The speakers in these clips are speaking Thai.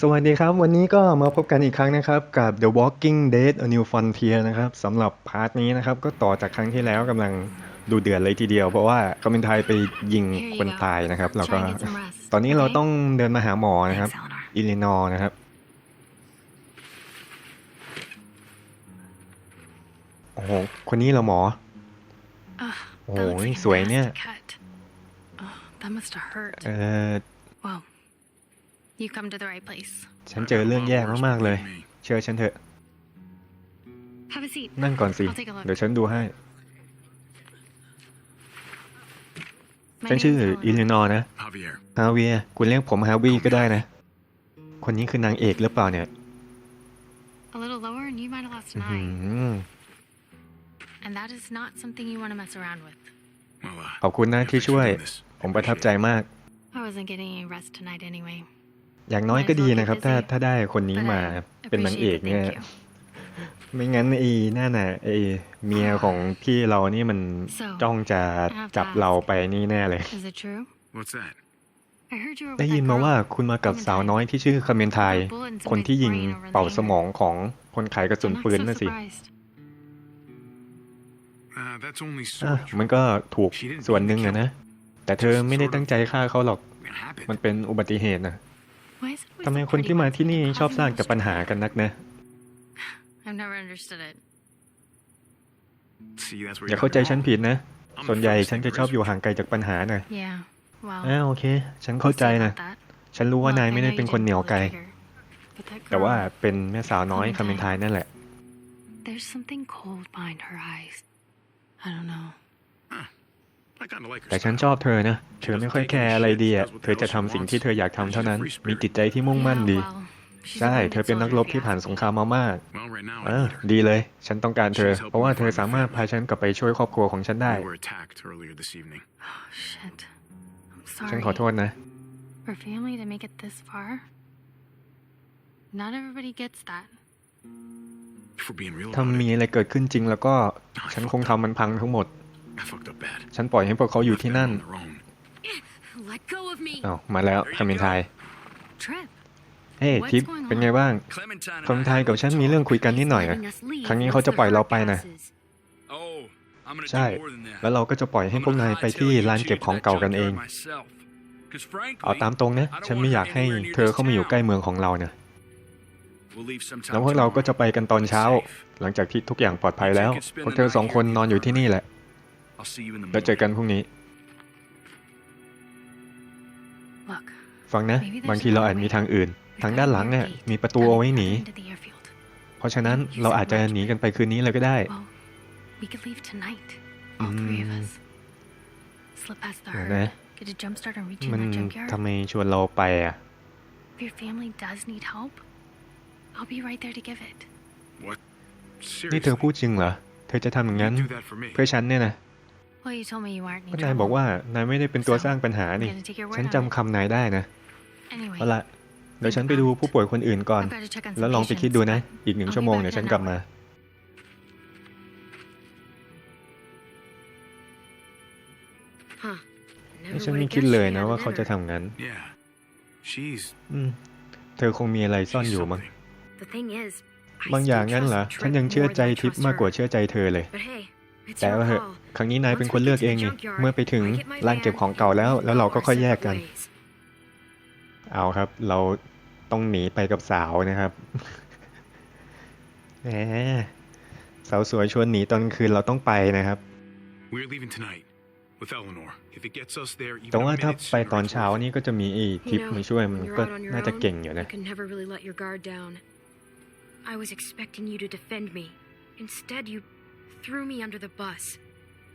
สวัสดีครับ วันนี้ก็มาพบกันอีกครั้งนะครับ กับ The Walking Dead A New Frontier นะครับสำหรับพาร์ทนี้นะครับ ก็ต่อจากครั้งที่แล้วกำลังดูเดือดเลยทีเดียว เพราะว่าคอมเมนไทยไปยิง Here you คน go. ตายนะครับเราก็ Try and get some rest, ตอนนี้เรา okay? ต้องเดินมาหาหมอนะครับ Thanks, Eleanor. อิลลินอร์นะครับ โอ้โห คนนี้เหราหมอ Ugh, Oh, that looks like a สวยเนี่ย nasty cut. Oh, that must have hurt. เออ Well, you come to the right place. ฉันเจอเรื่องแย่มากๆเลย เชื่อฉันเถอะ Have a seat. นั่งก่อนสิ I'll take a look. เดี๋ยวฉันดูให้ My ฉันชื่อ name's อิลลิ Eleanor. นอร์นะ Javier. ฮาเวียคุณเรียกผมฮาวีก็ได้นะ คนนี้คือนางเอกหรือเปล่าเนี่ย A little lower and you might have lost อื้ an อหื eye. อ And that is not something you want to mess around with. Well, uh, ขอบคุณนะที่ช่วย thanks for doing this. ผมประทับใจมาก I wasn't getting any rest tonight anyway. อย่างน้อยก็ดีนะครับ ถ้าถ้าได้คนนี้มา But I เป็นนางเอก appreciate it, เนี่ย thank you. ไม่งั้นไอ้นั่นน่ะไอ้เมียของพี่เรานี่มัน So, จ้องจะ I have to จับ ask. เราไปนี่แน่เลย Is it true? What's that? I heard you were ได้ with ยิน that มา girl. ว่าคุณมากับสาวน้อยที่ชื่อคาเมนไทย Got bullets in คน my ที่ยิง brain over the เป่า anger. สมองของคนขายกระสุน I'm not ปืน so น่ะสิ surprised. Uh, that's only อะ sort of มันก็ถูกส่วนหนึ่งอะนะ แต่เธอไม่ได้ตั้งใจฆ่าเขาหรอก It happened. มันเป็นอุบัติเหตุนะ ทำไม the คน pretty ที่มา ones ที่ that นี่ end up ชอบ causing สร้าง most แต่ปัญหากันนักนะ I've never understood it. See, that's where อย่า you เข้าใจ got it ฉัน wrong. ผิดนะ I'm ส่วน the ใหญ่ first ฉัน thing จะ to ชอบอยู่ rescue. ห่างไกลจากปัญหานะ Yeah. Well. อ่าโอเค ฉัน we'll เข้าใจ see นะ about that. ฉันรู้ว่า Look, นาย I ไม่ know ได้ you เป็นคน didn't เหนียว pull the ไกล trigger, but that แต่ว่า girl, เป็นแม่สาวน้อยคาเมนไทยนั่นแหละ there's something cold behind her eyes. I don't know. I kinda like her แต่ฉัน style. ชอบเธอนะ เธอไม่ค่อยแคร์อะไรดีอะ เธอจะทำสิ่งที่เธออยากทำเท่านั้น มีจิตใจที่มุ่งมั่น Yeah, ดี well, she's a ใช่ wounded เธอเป็นนักรบ soldier ที่ผ่าน if ส you ง ask ครามมามาก Well, right now เอ I อ need her. ดีเลย ฉันต้องการเธอ เพราะว่าเธอสามารถพาฉันกลับไปช่วยครอบครัวของฉันได้ We were attacked earlier this evening. me. Oh, shit. I'm ฉัน sorry. ขอโทษนะ For family to make it this far, not everybody gets that. If we're being real ถ้า about มี it, อะไรเกิดขึ้นจริงแล้วก็ ฉันคงทำมันพังทั้งหมด I fucked up bad. ฉันปล่อยให้พวกเขาอยู่ Left ที่ them นั่น on their own. Let go of me. อ้าวมาแล้วคาเมนไทย Trip. เฮ้ย What's ทิป going on? เป็นไงบ้าง Clementine คนไทยกับฉันมีเรื่องคุยกันนิดหน่อยอะครั้งนี้เขาจะปล่อยเราไปนะ Oh, I'm gonna ใช่ do more than that. แล้วเราก็จะปล่อยให้พวกนายไปที่ร้านเก็บของเก่ากันเอง Because frankly, เอาตามตรงนะ ฉันไม่อยากให้เธอเข้ามาอยู่ใกล้เมืองของเรานะ we'll leave sometime แล้วพวกเราก็จะ tomorrow. ไปกันตอนเช้า หลังจากที่ทุกอย่างปลอดภัยแล้ว พวกเธอสองคนนอนอยู่ที่นี่แหละ แล้วเจอ morning. กันพรุ่งนี้ Look, ฟังนะ บางทีเราอาจมีทางอื่น ทางด้านหลังเนี่ยมีประตูเอาไว้หนี into the airfield. เพราะฉะนั้นเราอาจจะหนีกันไปคืนนี้เลยก็ได้ Well, we could leave tonight. All three of Mm. us. Slip past the เดี๋ยว herd. นะ Get a jump start on reaching มัน that junkyard. ทำไมชวนเราไปอะ If your family does need help, I'll be right there to give it. What? นี่เธอ Seriously? พูดจริงเหรอ เธอจะทำอย่างนั้น You do that for me. เพื่อฉันเนี่ยนะ ก็ any นายบอกว่านายไม่ได้เป็นตัวสร้างปัญหา I'm นี่ gonna take your ฉัน word จำ on it. คำนายได้นะ Anyway, เอาละเดี๋ยวฉันไปดูผู้ป่วยคนอื่นก่อน I've got to check on some แล้วลองไปคิดดูนะ patients, อีกหนึ่ง I'll be ชั่วโมง back เดี๋ยว in ฉัน an กลับมา Huh. ไม่ฉันไม่คิดเลยนะว่าเขาจะทำงั้น Yeah. She's อืมเธอคงมีอะไรซ่อน she's อยู่มั้ง something. The thing is, บางอย่างงั้นเหรอ ฉันยังเชื่อใจทิพย์มากกว่าเชื่อใจเธอเลย But hey, it's แต่ your ว่าเหอะ call. ครั้งนี้นายเป็นคนเลือกเองนี่เมื่อไปถึงร้านเก็บของเก่าแล้ว แล้วเราก็ค่อยแยกกัน เอาครับ เราต้องหนีไปกับสาวนะครับแหมสาวสวยชวนหนีตอนกลางคืนเราต้องไปนะครับ We're leaving tonight with Eleanor. If it gets us there, แต่ even ว่า a ถ้า minute ไป sooner, ตอน it's เช้า worth it. นี่ก็จะมีไอ้ทิป You know, มาช่วยมัน when ก็ you're out on your น่าจะ own, เก่งอยู่นะ You can never really let your guard down. I was expecting you to defend me. Instead, you threw me under the bus.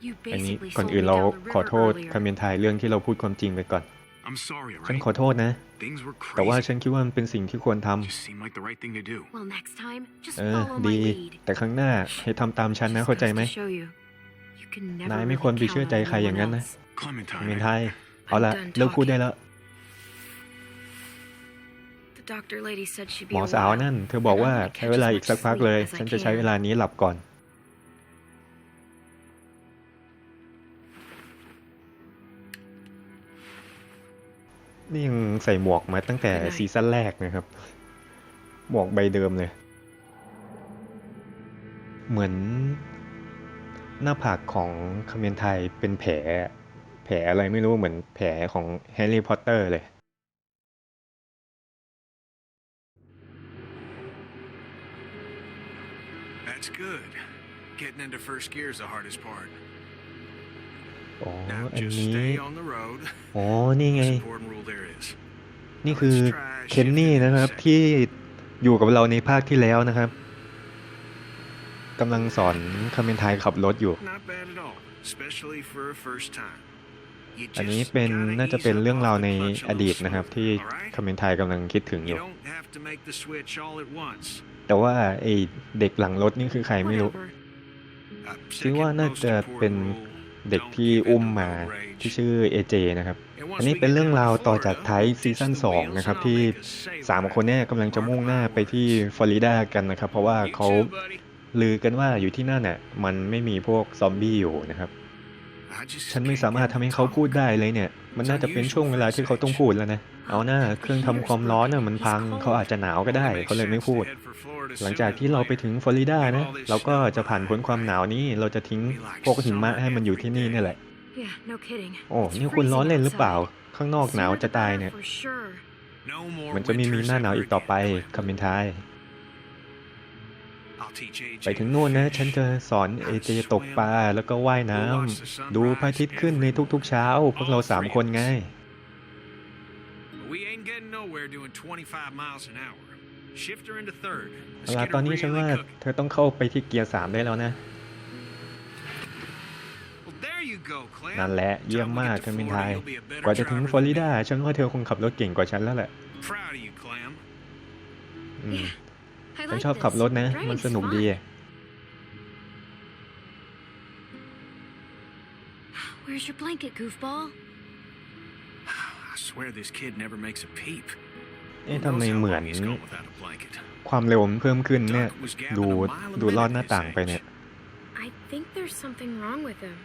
You อันนี้ basically ก่อน sold อื่ me นเรา down the ขอ river โทษ earlier. คาเมนไทยเรื่องที่เราพูดความจริงไปก่อน I'm sorry, ฉัน alright? ขอโทษนะ Things were แต่ว่า crazy. ฉันคิดว่ามันเป็นสิ่งที่ควรทำ Just seemed like the right thing to do. Well, next time, just เออ follow ดี my lead. แต่ครั้งหน้าให้ทำตามฉันนะ Just เข้าใจ goes ไหม to show you, you can never นายไม่ really ควรไป count เชื่อ on ใจใครอย่างนั้น anyone นะ else. คาเมน Clementine. ไทยเอาละ I'm done เลิกพูดได้แล้ว The doctor lady said she'd ห be มอ a สาว while. นั่น เธอบอกว่าใช้เวลาอีกสักพักเลยฉันจะใช้เวลานี้หลับก่อน นี่ยังใส่หมวกมาตั้งแต่ซีซั่นแรกนะครับ หมวกใบเดิมเลย เหมือนหน้าผากของคาเมนไทยเป็นแผล แผลอะไรไม่รู้เหมือนแผลของแฮร์รี่พอตเตอร์เลย That's good. Getting into first gear is the hardest part. อ๋อ Now อัน just นี้ stay on the road. อ๋อ นี่ไง Most important rule there is. นี่คือเคนนี่นะครับที่อยู่กับเราในภาคที่แล้วนะครับกำลังสอนคาเมนไทยขับรถอยู่ Not bad at all, especially for a first time. You อันนี้ just เป็น gotta น่าจะ ease เป็น up เรื่อง off ราว the ใน clutch a อดีต little นะครับ smooth, ที่ alright? คาเมนไทยกำลังคิดถึงอ You ยู่ don't have to make the switch all at once. แต่ว่าไอเด็กหลังรถนี่คือใครไม่รู้ Whatever. Uh, คิดว่า second น่า most จะเป็น important rule, เด็ก don't ที่ give in อุ้ม to มา road rage. ที่ชื่อเอเจนะครับ And once อันนี้ we เป็น get เรื่อง down to ราวต่อจาก Florida, ไทป์ซี ditch ซั่น the สอง wheels นะครับ and ที่ I'll make a save สาม out of คนเนี่ย it. กำลังจะมุ่งหน้าไปที่ฟลอริดากันนะครับ เพราะว่า You เขา too, buddy. ลือกันว่าอยู่ที่นั่นน่ะมันไม่มีพวกซอมบี้อยู่นะครับ I just ฉันไม่ can't สามารถ get ทำให้ them to เขา talk. พูดได้เลยเนี่ย มันน่าจะเป็นช่วงเวลาที่เขาต้องพูดแล้วนะ เอาหน้าเครื่องทำความร้อนน่ะมันพังเขาอาจจะหนาวก็ได้เขาเลยไม่พูด หลังจากที่เราไปถึงฟลอริดานะเราก็จะผ่านพ้นความหนาวนี้เราจะทิ้งพวกหิมะให้มันอยู่ที่นี่นี่แหละ โอ้นี่คุณล้อ freezing เล่นหรือเปล่า ข้างนอกหนาวจะตายเนี่ย มันจะไม่มีหน้าหนาวอีกต่อไป again, Clem. คามินทายไปถึงนู่นนะ ฉันจะสอนเอเจตกปลาแล้วก็ว่ายน้ำดูพระอาทิตย์ขึ้นในทุกๆเช้า พวกเราสามคนไง nowhere doing 25 miles an hour. Shift her into third. เว Let's ลา get ตอน her นี้ฉัน really ว่า cooking. เธอต้องเข้าไปที่เกียร์สามได้แล้วนะ Well, there you go, Clem. นั่นแหละเยี่ยม Time we มาก get to คามิน Florida, ไทย you'll be a better กว่าจะถึง driver ฟลอริ than ดาฉันว่าเธอคงขับรถเก่งกว่าฉันแล้วแหละ me. Proud of you, Clem. อืม I ฉัน like ชอบขับ this. รถนะ มัน Driving's สนุกดี fun. อะ Where's your blanket, goofball? I swear this kid never makes a peep. เอ๊ะ Who ทำไม knows how เหมือน long he's gone without a blanket. ความเร็วมันเพิ่มขึ้นเนี่ย Duck was gabbing ดู a mile a ดูลอด minute หน้า his ต่างไป age. เนี่ย I think there's something wrong with him.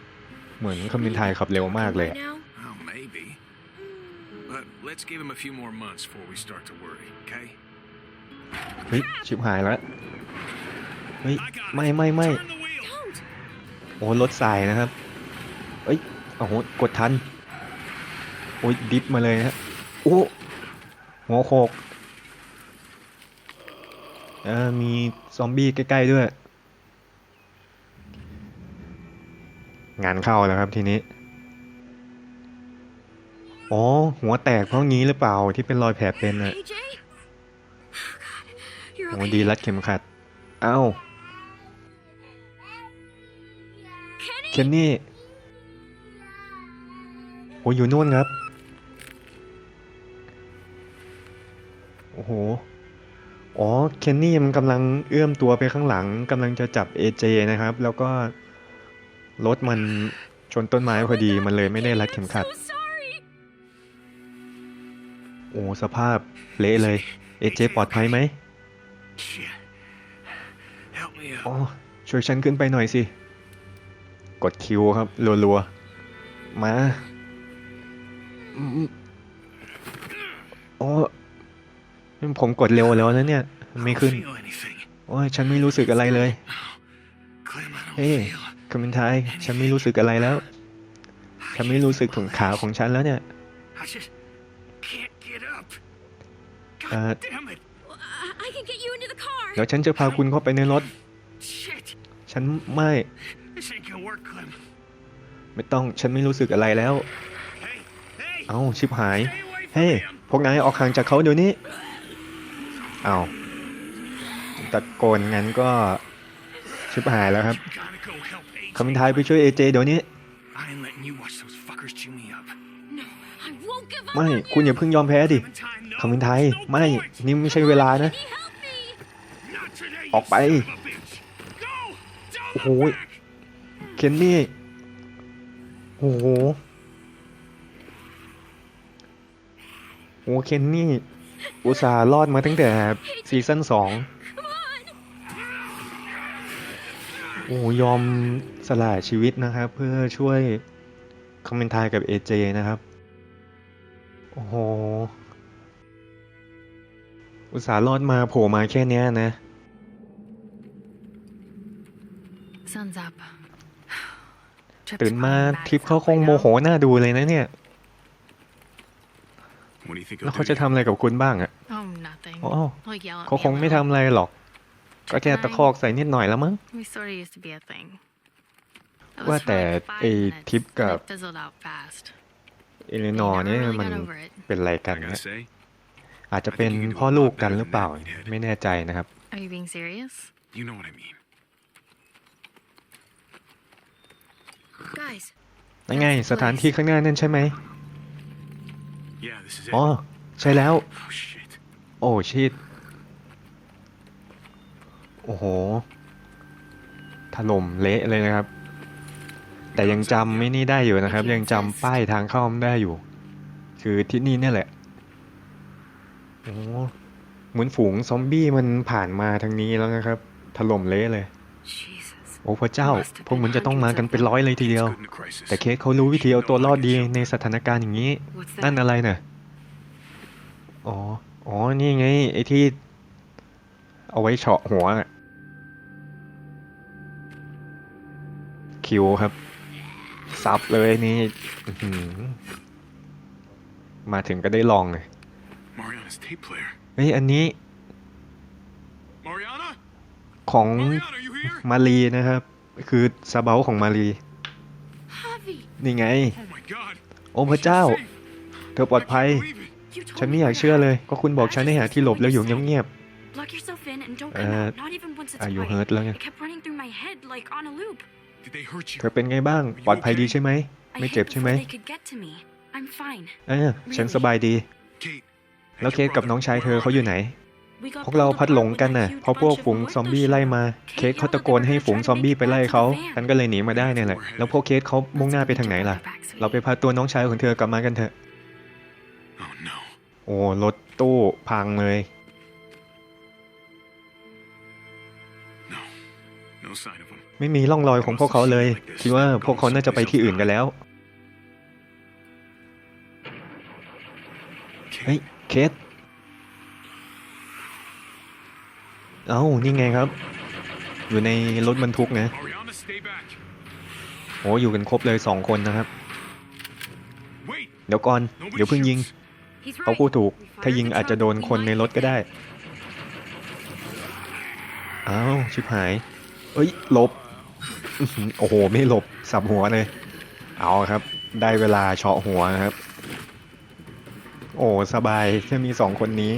เหมือนคามินไทยขับเร็วมากเลย Right now? Oh, maybe. But let's give him a few more months before we start to worry, okay? เฮ้ยชิบหายแล้วเฮ้ย I got it. ไม่ไม่ไม่ Turn the wheel. Don't! โอ้รถสายนะครับ เอ้ยโอ้โหกดทัน โอ้ยดิฟมาเลยนะฮะโอ้หัวโขกเออมีซอมบี้ใกล้ ๆ ด้วย งานเข้าแล้วครับทีนี้ อ๋อ หัวแตกเพราะงี้หรือเปล่าที่เป็นรอยแผลเป็นอะ AJ? Oh, God. You're โอ้ okay. ดีรัดเข็มขัด เอ้า Kenny? เคนนี่โอ้อยู่นู่นครับ อ้โห อ๋อ เคนนี่มันกำลังเอื้อมตัวไปข้างหลังกำลังจะจับเอเจนะครับ แล้วก็รถมันชนต้นไม้พอดีมันเลยไม่ได้รัดเข็มขัด I'm so sorry. โอ้สภาพเละเลย เอเจปลอดภัยไหม Shit. Help me อ๋อ up. ช่วยฉันขึ้นไปหน่อยสิ กดคิวครับรัวๆ มาอืมโอ้ ผมกดเร็วแล้วนะเนี่ย ไม่ I don't ขึ้น feel anything. โอ้ยฉันไม่รู้สึกอะไรเลย Clem, I don't เฮ้ย feel. คามินไทยฉันไม่รู้สึกอะไรแล้ว ฉันไม่รู้สึกถึงขาของฉันแล้วเนี่ย I just can't get up. Uh, God damn it. I, I can get you into the car. เดี๋ยวฉันจะพาคุณเข้าไปในรถ Shit. ฉันไม่ This ain't gonna work, Clem. ไม่ต้อง ฉันไม่รู้สึกอะไรแล้ว Hey, hey. เอ้า ชิบหาย Stay away from เฮ้ย him. พวกนายออกห่างจากเขาเดี๋ยวนี้ เอ้าตะโกนงั้นก็ชิบหายแล้วครับ Gotta go help AJ. คามินไทยไปช่วยเอเจเดี๋ยวนี้ I ain't letting you watch those fuckers chew me up. No, I won't give up ไม่ on คุณอย่าเพิ่งยอมแพ้ดิ Clementine, no. คามินไทย There's no ไม่ point. นี่ไม่ใช่เวลานะ Can you help me? Not today, you ออกไป son of a bitch. Go. Don't โอ้โห look back. เคนนี่ โอ้โหโอ้เคนนี่ อุตส่าห์รอดมาตั้งแต่ซีซั่นสอง Come on. โอ้ยอมสละชีวิตนะครับ เพื่อช่วยคอมเมนทายกับเอเจนะครับ โอ้โห อุตส่าห์รอดมาโผล่มาแค่เนี้ยนะ Sun's up. Trip's ตื่นมา crawling back ทิปเขา south คง right โม now. โหหน้าดูเลยนะเนี่ย What do you think แล้ว he'll เขา do? จะ to you? ทำอะไรกับคุณบ้างอะ Oh, nothing. อ๋อ He'll yell at เขา me ค a งไม่ little. ทำอะไรหรอก ก็แค่ตะคอกใส่นิดหน่อยแล้วมั้ง We sort of used to be a thing. It ว่า was for แต่ like ไอ้ five minutes, ทิป and กับ it fizzled out fast. เอเล We นอร์ never เนี่ย really มัน got over it. เป็นอะไรกัน I เนี่ย gotta say, อาจจะเป็นพ่อลูกกันหรือเปล่า ไม่แน่ใจนะครับ Are you being serious? you know what I mean. Guys, นั่นไงสถานที่ข้างหน้านั่นใช่ไหม Yeah, this is it. อ๋อ ใช่แล้ว โอ้ชิดโอ้โห ถล่มเละเลยนะครับ แต่ยังจำไม่นี่ได้อยู่นะครับ ยังจำป้ายทางเข้าได้อยู่ คือที่นี่เนี่ยแหละ โอ้เหมือนฝูงซอมบี้มันผ่านมาทางนี้แล้วนะครับ ถล่มเละเลย โอ้พระเจ้า พวกมันจะต้องมากันเป็นร้อยเลยทีเดียว แต่เคสเขารู้วิธีเอาตัวรอดดีในสถานการณ์อย่างนี้ นั่นอะไรน่ะ อ๋อ อ๋อ นี่ไง ไอ้ที่ เอาไว้เฉาะหัวอะคิวครับ ซับเลยนี่อื้อหือมาถึงก็ได้ลองเลย Mariana's tape player. เฮ้ย อันนี้ Mariana? ของ Mariana, are you here? มารีนะครับ คือซาเบลของมารี Javi, นี่ไง Oh my god. โอ้พระเจ้า She's safe. เธอปลอด I ภัย can't believe it. You told ฉัน me ไม่อยาก where เชื่อ to เลย hide. ก็คุณบอกฉันให้หาที่หลบแล้วอยู่เงียบ Lock yourself in and don't Uh, come out. Not even once it's ๆอายุ quiet. เฮิร์ตแล้วไง It kept running through my head like on a loop. Did they hurt เธ you? อเป็นไงบ้าง ปลอดภัยดีใช่ไหม I ไม่ hid เจ็บใช่ไหม before they could get to me. I'm fine. เออฉันสบายดี Kate. แล้วเคสกับน้องชายเธอเขาอยู่ไหน We got พวกเรา pulled พัดหลง apart กัน when น่ะ that huge เพราะพวก bunch of ฝูง muertos ซอมบี้ showed ไล่ up. มา Kate เคสเขา yelled ตะโกน that ให้ they were ฝูง trying ซอม to บี้ make ไป it ไล่ back to เขา the van. ฉันก็เลยหนีมาได้เนี่ยแหละ แล้วพวกเคสเขามุ่งหน้าไปทางไหนล่ะ เราไปพาตัวน้องชายของเธอกลับมากันเถอะ Oh no. โอ้รถตู้พังเลย No. No sign of him. ไม่มีร่องรอยของพวกเขาเลย คิดว่าพวกเขาน่าจะไปที่อื่นกันแล้ว เฮ้ย เคส เอ้า นี่ไงครับ อยู่ในรถบรรทุกนะ Mariana, stay back. โอ้อยู่กันครบเลยสองคนนะครับ Wait. เดี๋ยวก่อน Nobody เดี๋ยวเพิ่งยิง shoots. He's เขา right. พูดถูก We ถ้า fired ยิง the อาจจะ truck, โดน we คนใน might รถ get ก็ได้ hit. อ้าว ชิบหาย เอ้ย หลบอื้อหือโอ้โห ไม่หลบ สับหัวเลย เอาครับ ได้เวลาเฉาะหัวนะครับ โอ้ สบายแค่มีสองคนนี้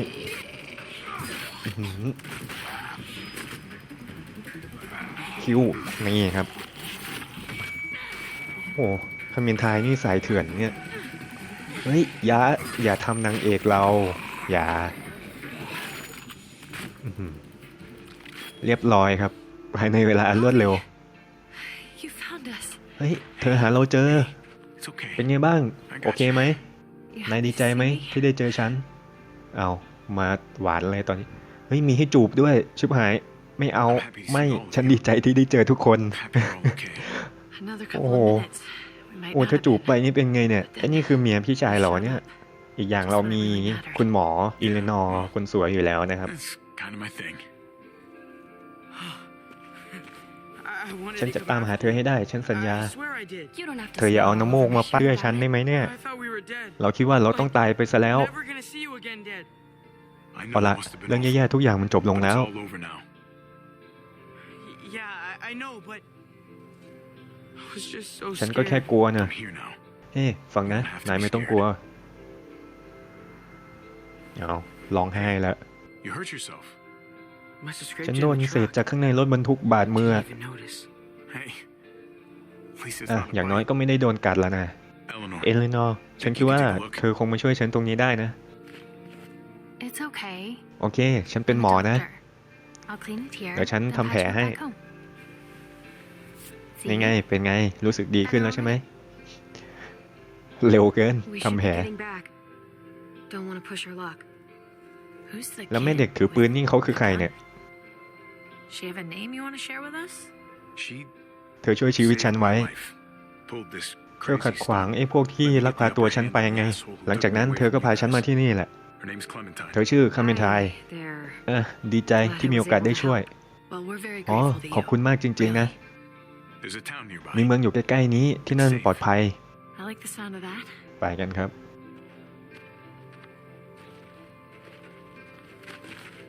อื้อหือคิวนี่ครับ โอ้คามินไทยนี่สายเถื่อนเนี่ย เฮ้ยอย่าอย่าทำนางเอกเรา อย่าอื้อหือเรียบร้อยครับ ภายในเวลาอันรวดเร็ว You found us. เฮ้ย เธอหาเราเจอ It's okay. เป็นไงบ้าง โอเคไหม You นาย happy ดี to ใจไหม see me? ที่ได้เจอฉัน เอามาหวานเลยตอนนี้ เฮ้ย มีให้จูบด้วย ชิบหาย ไม่เอา ไม่ ฉันดีใจที่ได้เจอทุกคน Happy we're all okay. Another Oh. couple of minutes. We might โอ้ not ถ้า have จูบ it. ไปนี่เป็นไงเนี่ยไอ้นี่คือเมียพี่ชายเหรอเนี่ย อีกอย่างเรามีคุณหมออิเลนอร์คนสวยอยู่แล้วนะครับ That's kind of my thing. I wanted ฉัน to จะ go ตาม back. หาเธอให้ได้ ฉันสัญญา I swear I did. You don't have to เธออย่า say เอา all น้ำโมก over มา shit ป้าเพื่อ about ฉัน it. ได้ไหมเนี่ย I thought we were dead. เราคิดว่าเราต้องตายไปซะแล้ว Never gonna see you again dead. I เอา know ละ it must have been เรื่อง awful, แย่ๆทุกอย่างมันจบลง but แล้ว It's all over now. Y- Yeah, I, I know, but ฉันก็แค่ scared. กลัวนะ I'm here now. เฮ้ฟังนะ นายไม่ต้องกลัว เอาร้องไห้แล้ว You hurt yourself. Must have scraped ฉัน you โด in น the เศษ truck. จากข้างในรถบรรทุกบาดมือ Didn't even notice. Hey. At least it's อะ not a อย่างน้อย bite. ก็ไม่ได้โดนกัดแล้วนะ Eleanor. เอเลนอร์ฉันคิดว่า เธอคงมาช่วยฉันตรงนี้ได้นะ It's okay. โอเค ฉันเป็น I'm a หมอนะ doctor. I'll clean it here. เดี๋ยวฉัน then ทำแผล patch you ให้ back home. See? นี่ไง เป็นไง รู้สึกดีขึ้นแล้วใช่ไหม เร็วเกิน We ทำ should แผ be ล getting back. Don't want to push our luck. Who's the แล้วแม่ kid เด็กถือปืนนี่เขาคือใครเนี่ย She have a name you want to share with us? She เธอช่วยชีวิตฉัน saved ไว้ my life. Pulled this ช่วยขัด crazy ขวาง stunt. ไอ้พวกที่ลักพาตัวฉันไปไง หลังจากนั้นเธอก็พาฉันมาที่นี่แหละ Her name's Clementine. เธอชื่อคาเมนไท Hi there. เออดีใจที่มีโอกาสได้ช่วย Well, we're very อ๋อ grateful to ขอบคุณ you. มากจริง ๆ นะ มีเมืองอยู่ใกล้ๆนี้ที่นั่นปลอดภัย I like the sound of that. ไปกันครับ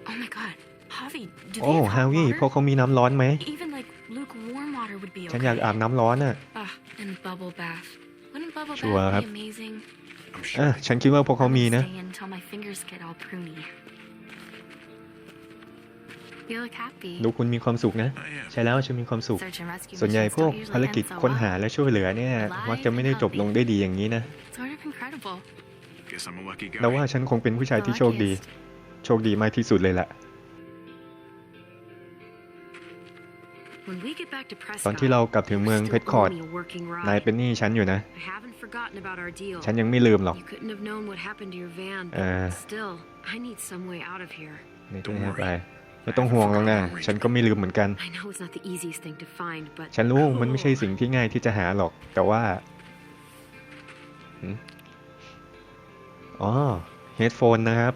Oh my god. Javi, do โอ้ they have ฮา hot วิ water? พวกเขามีน้ำร้อนไหม Even like lukewarm water would be ฉัน okay. อยากอาบน้ำร้อนอะ Ah, and bubble bath. Wouldn't bubble Sure, bath ครับ be amazing? I'm เออ sure. ฉันคิดว่าพวกเขา I'm มี gonna นะ ดูคุณมีความสุขนะ I am. ใช่แล้วฉันมีความสุข Search and rescue ส่วนใหญ่ missions พวก don't usually ภารกิจ end so ค้น well. หาและช่วยเหลือเนี่ยมักจะไม่ได้จบลงได้ดีอย่างนี้นะ Sort of incredible. Guess I'm a lucky guy. เราว่าฉันคงเป็นผู้ชาย The ที่โชคดี luckiest. โชคดีมากที่สุดเลยแหละ When we get back to ตอน Prescott, ที่เรากลับถึง you เมือง still เพชรคอร์ด owe me a working ride. นายเป็นหนี้ฉันอยู่นะ I haven't forgotten about our deal. ฉันยังไม่ลืมหรอก You couldn't have known what happened to your van, but Uh. still, I need some way out of here. นี่ก็ให้ไป ไม่ต้องห่วงหรอกนะฉันก็ไม่ลืมเหมือนกัน I know it's not the easiest thing to find, but ฉันรู้มันไม่ใช่สิ่งที่ง่ายที่จะหาหรอก แต่ว่าหืมอ๋อเฮดโฟนนะครับ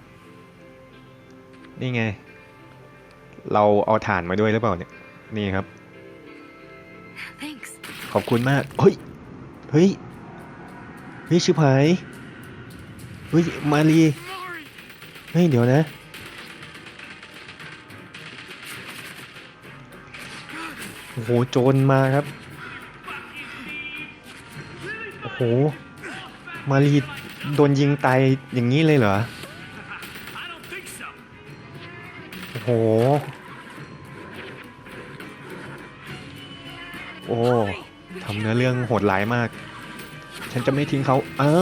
นี่ไง เราเอาถ่านมาด้วยหรือเปล่าเนี่ย นี่ครับ thanks. ขอบคุณมาก เฮ้ย เฮ้ย เฮ้ยชิบหาย เฮ้ย มารี เฮ้ย เดี๋ยวนะ โอ้โหโจรมาครับ โอ้โห มารีโดนยิงตายอย่างนี้เลยเหรอ โอ้โห โอ้ทำเนื้อเรื่องโหดร้ายมาก ฉันจะไม่ทิ้งเขา เอ้า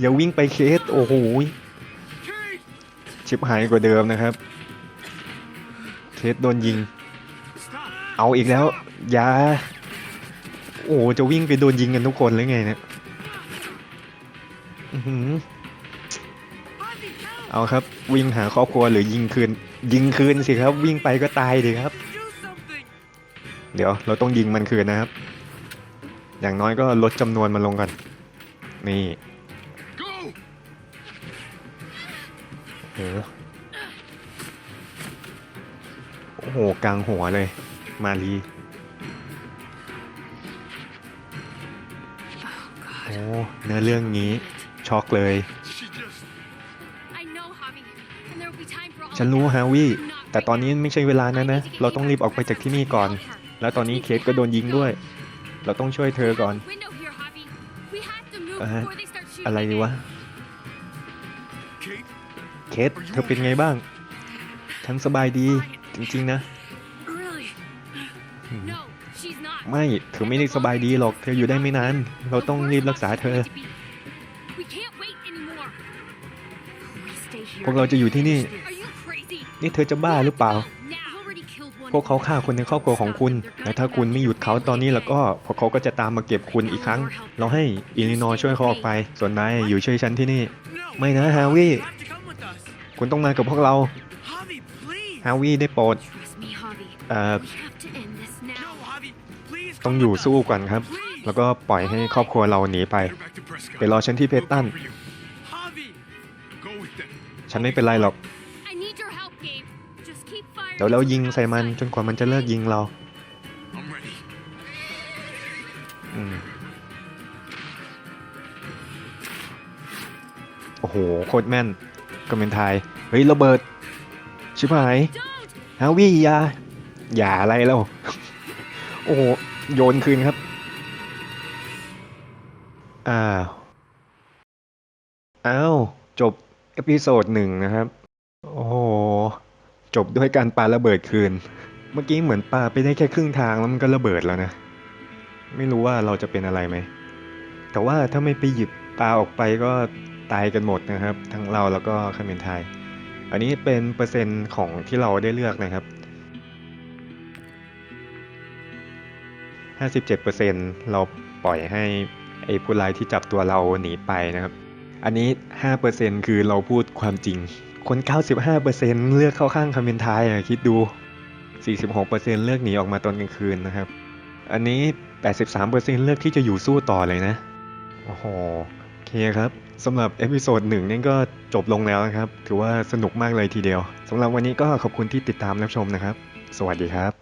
อย่าวิ่งไปเคส โอ้โห ชิบหายกว่าเดิมนะครับ เคสโดนยิง เอาอีกแล้วยาโอ้จะวิ่งไปโดนยิงกันทุกคนเลยไงเนี่ยอื้อหือเอาครับ วิ่งหาครอบครัวหรือยิงคืน ยิงคืนสิครับ วิ่งไปก็ตายดีครับ เดี๋ยวเราต้องยิงมันคืนนะครับ อย่างน้อยก็ลดจำนวนมันลงก่อนนี่ Go! โอ้โหโอ้โหกลางหัวเลย มารีโอ้เนื้อเรื่องนี้ช็อกเลย She just. I know, Javi. And there will be time for all ฉัน of รู้ that. ฮาวิ Not แต่ตอนนี้ไม่ใช่เวลานั้นนะ เราต้องรีบออกไปจากที่นี่ก่อน แล้วตอนนี้เคสก็โดนยิงด้วย เราต้องช่วยเธอก่อน Window here, Javi. We have to move อ่าฮะ before they start shooting อะไรดีวะ Kate? เคสเธอเป็นไงบ้าง ฉันสบายดีจริงๆนะ ไม่เธอไม่ได้สบายดีหรอก เธออยู่ได้ไม่นาน เราต้องรีบรักษาเธอ We can't wait anymore. We stay here พวกเราจะอยู่ที่นี่ Are you crazy? นี่เธอจะบ้าหรือเปล่า Now. Already killed one พวกเขาฆ่าคนในครอบครัวของคุณ และถ้าคุณไม่หยุดเขาตอนนี้แล้วก็ พวกเขาก็จะตามมาเก็บคุณอีกครั้ง เราให้อิลลินอยช่วยเขาออกไป ส่วนนายอยู่ช่วยฉันที่นี่ No! ไม่นะฮาวิ You have to come with us! คุณต้องมากับพวกเรา Javi, please! ฮาวิได้โปรด Trust me, Javi. เอ่อ ต้องอยู่สู้ก่อนครับ แล้วก็ปล่อยให้ครอบครัวเราหนีไป ไปรอฉันที่เพตัน ฉันไม่เป็นไรหรอก เดี๋ยวเรายิงใส่มันจนกว่ามันจะเลิกยิงเราโอ้โห โคตรแม่นก็เป็นไทย เฮ้ยระเบิด ชิบหายฮาวิอย่าอย่าอะไรแล้ว โอ้โห โยนคืนครับ อ้าว อ้าว จบเอพิโซดหนึ่งนะครับ โอ้โห จบด้วยการปาระเบิดคืน เมื่อกี้เหมือนปาไปได้แค่ครึ่งทางแล้วมันก็ระเบิดแล้วนะ ไม่รู้ว่าเราจะเป็นอะไรไหม แต่ว่าถ้าไม่ไปหยิบปลาออกไปก็ตายกันหมดนะครับ ทั้งเราแล้วก็คาเมนไทย อันนี้เป็นเปอร์เซ็นต์ของที่เราได้เลือกนะครับ 57%เราปล่อยให้ไอ้ผู้ร้ายที่จับตัวเราหนีไปนะครับ อันนี้ 5%คือเราพูดความจริง คน 95%เลือกเข้าข้างคาเมนไทยอะคิดดู 46%เลือกหนีออกมาตอนกลางคืนนะครับ อันนี้ 83%เลือกที่จะอยู่สู้ต่อเลยนะ โอ้โหเคเคครับสำหรับเอพิโซดหนึ่งนี่ก็จบลงแล้วนะครับ ถือว่าสนุกมากเลยทีเดียวสำหรับวันนี้ก็ขอบคุณที่ติดตามรับชมนะครับ สวัสดีครับ